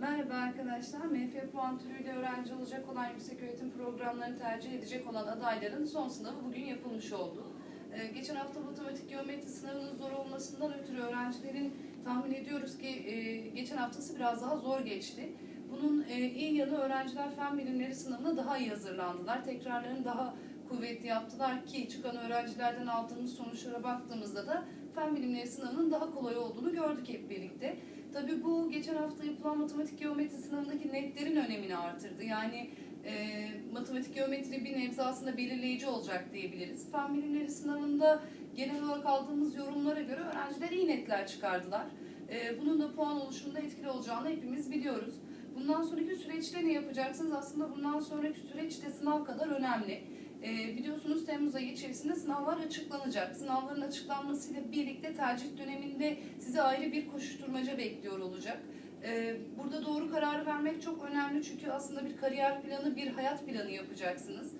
Merhaba arkadaşlar. MF puan türüyle öğrenci olacak olan yüksek öğretim programlarını tercih edecek olan adayların son sınavı bugün yapılmış oldu. Ee, geçen hafta matematik geometri sınavının zor olmasından ötürü öğrencilerin tahmin ediyoruz ki e, geçen haftası biraz daha zor geçti. Bunun e, iyi yanı öğrenciler fen bilimleri sınavına daha iyi hazırlandılar. Tekrarlarını daha kuvvetli yaptılar ki çıkan öğrencilerden aldığımız sonuçlara baktığımızda da fen bilimleri sınavının daha kolay olduğunu gördük hep birlikte. Tabii bu geçen hafta yapılan matematik geometri sınavındaki netlerin önemini artırdı. Yani e, matematik geometri bir nebze aslında belirleyici olacak diyebiliriz. Fen bilimleri sınavında genel olarak aldığımız yorumlara göre öğrenciler iyi netler çıkardılar. E, bunun da puan oluşumunda etkili olacağını hepimiz biliyoruz. Bundan sonraki süreçte ne yapacaksınız? Aslında bundan sonraki süreç de sınav kadar önemli. E, biliyorsunuz Temmuz ayı içerisinde sınavlar açıklanacak. Sınavların açıklanmasıyla birlikte tercih döneminde sizi ayrı bir koşuşturmaca bekliyor olacak. E, burada doğru kararı vermek çok önemli çünkü aslında bir kariyer planı, bir hayat planı yapacaksınız.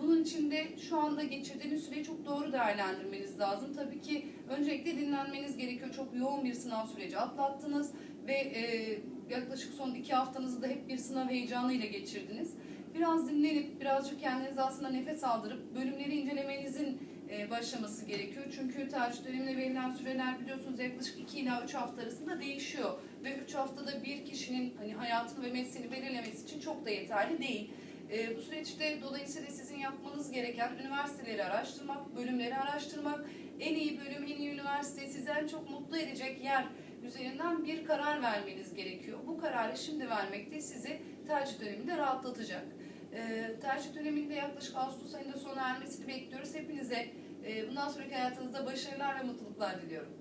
Bunun için de şu anda geçirdiğiniz süreyi çok doğru değerlendirmeniz lazım. Tabii ki öncelikle dinlenmeniz gerekiyor. Çok yoğun bir sınav süreci atlattınız ve e, yaklaşık son iki haftanızı da hep bir sınav heyecanıyla geçirdiniz. Biraz dinlenip, birazcık kendinize aslında nefes aldırıp bölümleri incelemenizin e, başlaması gerekiyor. Çünkü tercih dönemine verilen süreler biliyorsunuz yaklaşık 2 ila 3 hafta arasında değişiyor. Ve 3 haftada bir kişinin hani hayatını ve mesleğini belirlemesi için çok da yeterli değil. E, bu süreçte dolayısıyla sizin yapmanız gereken üniversiteleri araştırmak, bölümleri araştırmak, en iyi bölüm, en iyi üniversite, sizi en çok mutlu edecek yer üzerinden bir karar vermeniz gerekiyor. Bu kararı şimdi vermek de sizi tercih döneminde rahatlatacak. E, tercih döneminde yaklaşık Ağustos ayında sona ermesini bekliyoruz. Hepinize e, bundan sonraki hayatınızda başarılar ve mutluluklar diliyorum.